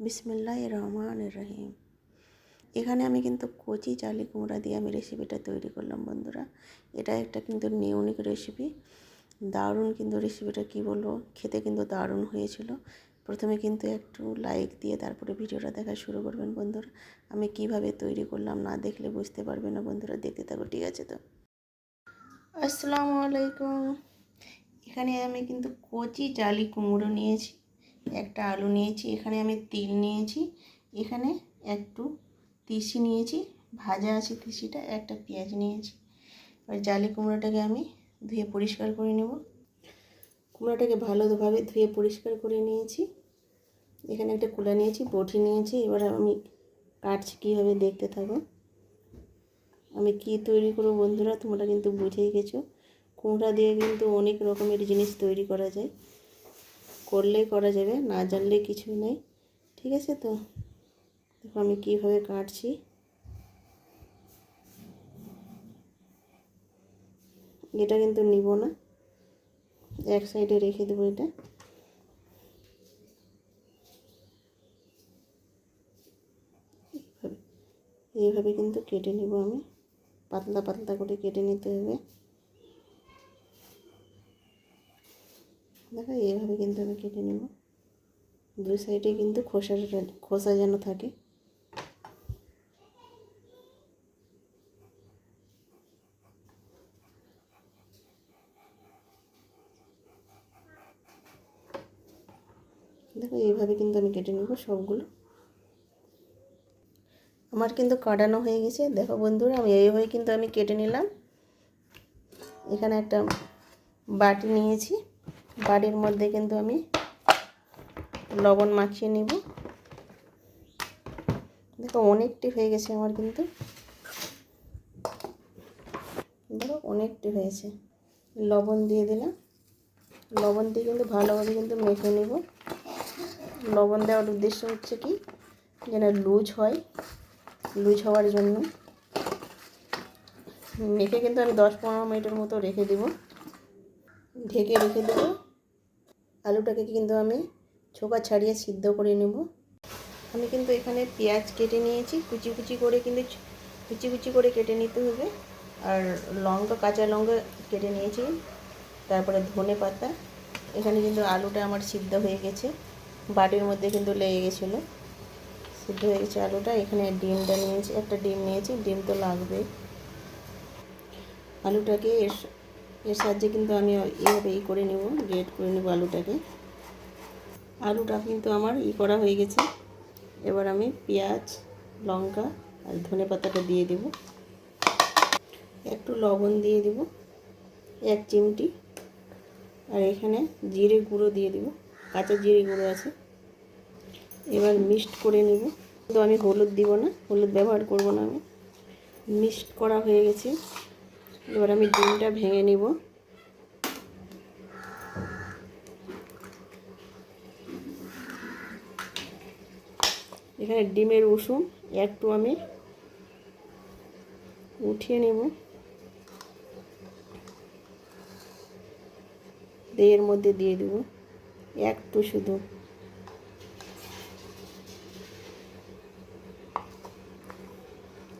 বিসমিল্লাহ রহমান রহিম। এখানে আমি কিন্তু কচি চালি কুমড়া দিয়ে আমি রেসিপিটা তৈরি করলাম, বন্ধুরা। এটা একটা কিন্তু নিউনিক রেসিপি দারুণ কিন্তু রেসিপিটা কি বলব? খেতে কিন্তু দারুণ হয়েছিল। প্রথমে কিন্তু একটু লাইক দিয়ে তারপরে ভিডিওটা দেখা শুরু করবেন, বন্ধুরা। আমি কীভাবে তৈরি করলাম না দেখলে বুঝতে পারবে না, বন্ধুরা। দেখতে থাকো, ঠিক আছে তো? আসসালামু আলাইকুম। এখানে আমি কিন্তু কচি জালি কুমড়ো নিয়েছি। একটা আলু নিয়েছি, এখানে আমি তিল নিয়েছি, এখানে একটু তিসি নিয়েছি, ভাজা আছে তিসিটা, একটা পেঁয়াজ নিয়েছি। এবার জালি কুমড়োটাকে আমি ধুয়ে পরিষ্কার করে নেব। কুমড়োটাকে ভালোভাবে ধুয়ে পরিষ্কার করে নিয়েছি। এখানে একটা কুলা নিয়েছি, বটি নিয়েছি, এবার আমি কাটছি কীভাবে দেখতে থাকো। আমি কি তৈরি করব বন্ধুরা, তোমরা কিন্তু বুঝেই গেছো। কুমড়া দিয়ে কিন্তু অনেক রকমের জিনিস তৈরি করা যায়। করলেই করা যাবে, না জানলে কিছুই নেই। ঠিক আছে তো? দেখো আমি কীভাবে কাটছি। এটা কিন্তু নিব না। এক সাইডে রেখে দেবো এটা। এইভাবে কিন্তু কেটে নেব আমি। পাতলা পাতলা করে কেটে নিতে হবে। দেখো, এইভাবে কিন্তু আমি কেটে নেব। দুই সাইডে কিন্তু খোসা খোসা যেন থাকে। দেখো, এইভাবে কিন্তু আমি কেটে নেব সবগুলো। আমার কিন্তু কাটানো হয়ে গেছে। দেখো বন্ধুরা, আমি এইভাবে কিন্তু আমি কেটে নিলাম। এখানে একটা বাটি নিয়েছি। বাটির মধ্যে কিন্তু আমি লবণ মাখিয়ে নিব। দেখো অনেকটি হয়ে গেছে আমার কিন্তু। দেখো অনেকটি হয়েছে লবণ দিয়ে দিলাম। লবণ দিয়ে কিন্তু ভালোভাবে কিন্তু মেখে নিব। লবণ দেওয়ার উদ্দেশ্য হচ্ছে কি? যেন লুজ হয়। লুজ হওয়ার জন্য। মেখে কিন্তু আমি দশ পনেরো মিনিটের মতো রেখে দেব। ঢেকে রেখে দেব। আলুটাকে কিন্তু আমি ছোকা ছাড়িয়ে সিদ্ধ করে নেব। আমি কিন্তু এখানে পেঁয়াজ কেটে নিয়েছি। কুচি কুচি করে কিন্তু কুচি কুচি করে কেটে নিতে হবে। আর লঙ্কা, কাঁচা লঙ্কা কেটে নিয়েছি। তারপরে ধনে পাতা। এখানে কিন্তু আলুটা আমার সিদ্ধ হয়ে গেছে। বাটির মধ্যে কিন্তু লেগে গেছিল। সিদ্ধ হয়ে গেছে আলুটা। এখানে ডিমটা নিয়েছি, একটা ডিম নিয়েছি। ডিম তো লাগবে আলুটাকে এর সাহায্যে কিন্তু আমি এইভাবে ই করে নেব গ্রেড করে নেব আলুটাকে। আলুটা কিন্তু আমার ই করা হয়ে গেছে। এবার আমি পেঁয়াজ, লঙ্কা আর ধনে পাতাটা দিয়ে দেব। একটু লবণ দিয়ে দেব, এক চিমটি। আর এখানে জিরে গুঁড়ো দিয়ে দেব, কাঁচা জিরে গুঁড়ো আছে। এবার মিক্সড করে নেব। তো আমি হলুদ দিব না, হলুদ ব্যবহার করব না আমি। মিক্সড করা হয়ে গেছে। এবার আমি ডিমটা ভেঙে নেব। এখানে ডিমের উষুম একটু আমি উঠিয়ে নেব। এর মধ্যে দিয়ে দেব একটু শুধু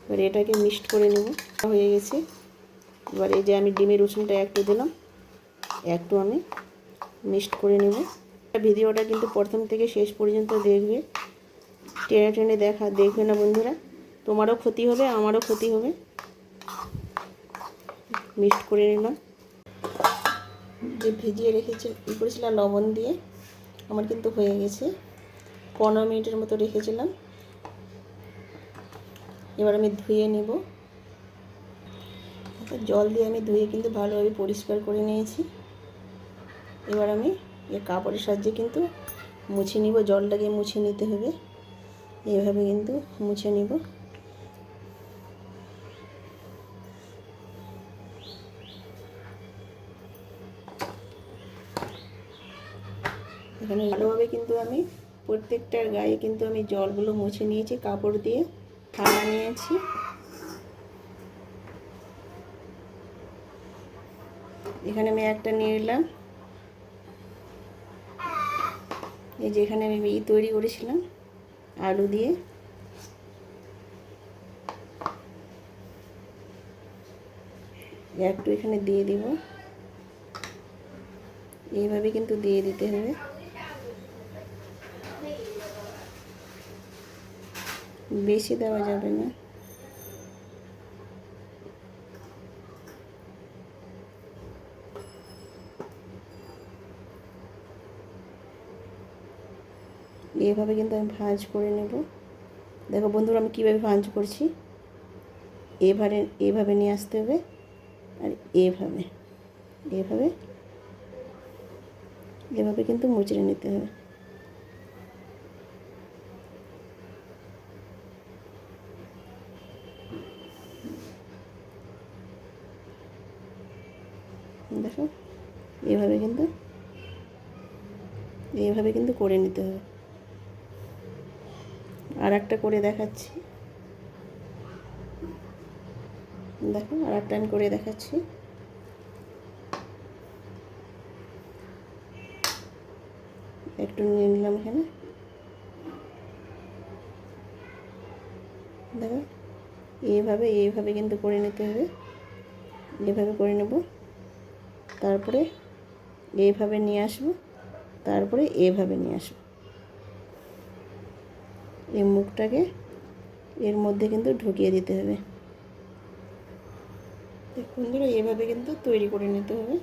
এবার এটাকে মিক্সড করে নেব। হয়ে গেছে। এবার এই যে আমি ডিমের রসুনটা একটু দিলাম। একটু আমি মিক্সড করে নেব। ভিডিওটা কিন্তু প্রথম থেকে শেষ পর্যন্ত দেখবে। টেনে টেনে দেখা, দেখবে না বন্ধুরা? তোমারও ক্ষতি হবে, আমারও ক্ষতি হবে। মিক্সড করে নিলাম। যে ভিজিয়ে রেখেছি, ই করেছিলাম লবণ দিয়ে। আমার কিন্তু হয়ে গেছে। পনেরো মিনিটের মতো রেখেছিলাম। এবার আমি ধুয়ে নেব। জল দিয়ে আমি ধুয়ে কিন্তু ভালোভাবে পরিষ্কার করে নিয়েছি। এবার আমি এ কাপড়ের সাহায্যে কিন্তু মুছে নিব, জলটাকে মুছে নিতে হবে। এইভাবে কিন্তু মুছে নিব। এখানে ভালোভাবে কিন্তু আমি প্রত্যেকটার গায়ে কিন্তু আমি জলগুলো মুছে নিয়েছি, কাপড় দিয়ে ঠান্ডা নিয়েছি। এখানে আমি একটা নিয়ে নিলাম। এই যে এখানে আমি ই তৈরি করেছিলাম, আলু দিয়ে। একটু এখানে দিয়ে দিব। এইভাবে কিন্তু দিয়ে দিতে হবে। বেশি দেওয়া যাবে না। এইভাবে কিন্তু আমি ভাঁজ করে নেব। দেখো বন্ধুরা, আমি কীভাবে ভাঁজ করছি? এভাবে এভাবে নিয়ে আসতে হবে আর এভাবে এভাবে এভাবে কিন্তু মুচড়ে নিতে হবে। দেখো, এভাবে কিন্তু এইভাবে কিন্তু করে নিতে হবে। আর একটা করে দেখাচ্ছি। দেখো, আর একটা আমি করে দেখাচ্ছি। একটু নিয়ে নিলাম এখানে। দেখো, এইভাবে এইভাবে কিন্তু করে নিতে হবে। এইভাবে করে নেব। তারপরে এইভাবে নিয়ে আসব। তারপরে এভাবে নিয়ে আসব। এই মুখটাকে এর মধ্যে কিন্তু ঢুকিয়ে দিতে হবে। বন্ধুরা, এভাবে কিন্তু তৈরি করে নিতে হবে।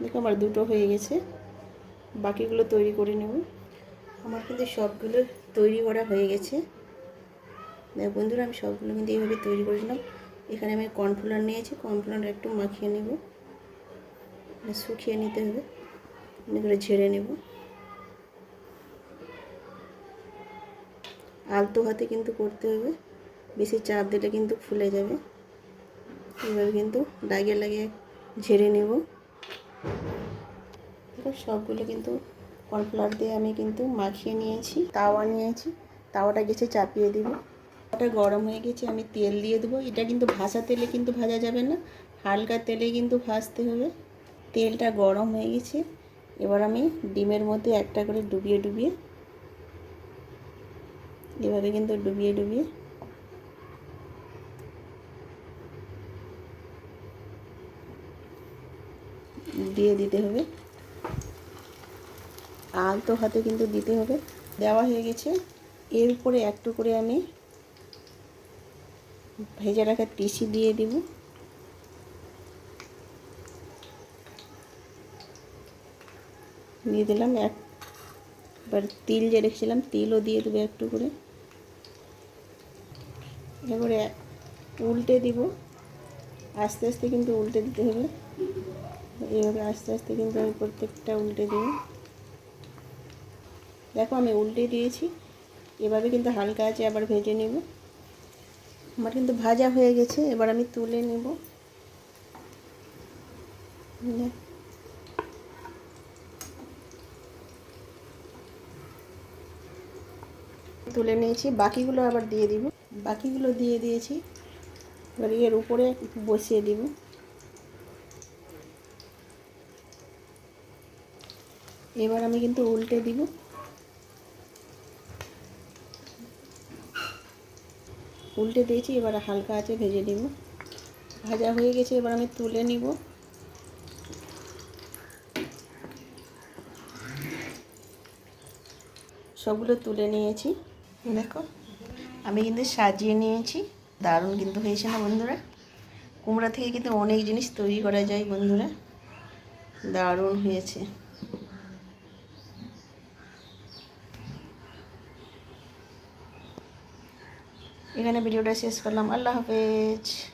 দেখো আমার দুটো হয়ে গেছে, বাকিগুলো তৈরি করে নেব। আমার কিন্তু সবগুলো তৈরি করা হয়ে গেছে। দেখো বন্ধুরা, আমি সবগুলো কিন্তু এইভাবে তৈরি করেছিলাম এখানে আমি কর্নফ্লাওয়ার নিয়েছি কর্নফ্লাওয়ার একটু মাখিয়ে নেব। শুকিয়ে নিতে হবে। এগুলো ঝেড়ে নেব। আলতো হাতে কিন্তু করতে হবে। বেশি চাপ দিলে কিন্তু ফুলে যাবে। এভাবে কিন্তু লাগিয়ে লাগিয়ে ঝেড়ে নেব। সবগুলো কিন্তু কর্নফ্লাওয়ার দিয়ে আমি কিন্তু মাখিয়ে নিয়েছি, তাওয়া নিয়েছি। তাওয়াটা গেছে চাপিয়ে দিব। ওটা গরম হয়ে গেছে, আমি তেল দিয়ে দেবো। এটা কিন্তু ভাজা তেলে কিন্তু ভাজা যাবে না। হালকা তেলে কিন্তু ভাজতে হবে। তেলটা গরম হয়ে গেছে। এবার আমি ডিমের মধ্যে একটা করে ডুবিয়ে ডুবিয়ে এভাবে কিন্তু ডুবিয়ে ডুবিয়ে। দিয়ে দিতে হবে। আলতো হাতে কিন্তু দিতে হবে। দেওয়া হয়ে গেছে। এর উপরে একটু করে আমি ভেজে রাখা টিসি দিয়ে দিব। দিয়ে দিলাম এক এবার তিল যে রেখেছিলাম, তিলও দিয়ে দেবো একটু করে। এবারে উল্টে দিব। আস্তে আস্তে কিন্তু উল্টে দিতে হবে। এইভাবে আস্তে আস্তে কিন্তু আমি প্রত্যেকটা উল্টে দেব। দেখো আমি উল্টে দিয়েছি। এভাবে কিন্তু হালকা আছে আবার ভেজে নেব। আমার কিন্তু ভাজা হয়ে গেছে, এবার আমি তুলে নেব। তুলে নিয়েছি। বাকিগুলো আবার দিয়ে দিব। বাকিগুলো দিয়ে দিয়েছি। এবার এর উপরে বসিয়ে দিব। এবার আমি কিন্তু উল্টে দিব। উল্টে দিয়েছি, এবার হালকা আছে ভেজে নিব। ভাজা হয়ে গেছে, এবার আমি তুলে নিব। সবগুলো তুলে নিয়েছি। দেখো, আমি কিন্তু সাজিয়ে নিয়েছি, দারুণ কিন্তু হয়েছে না বন্ধুরা? কুমড়া থেকে কিন্তু অনেক জিনিস তৈরি করা যায় বন্ধুরা। দারুণ হয়েছে। এখানে ভিডিওটা শেষ করলাম। আল্লাহ হাফেজ।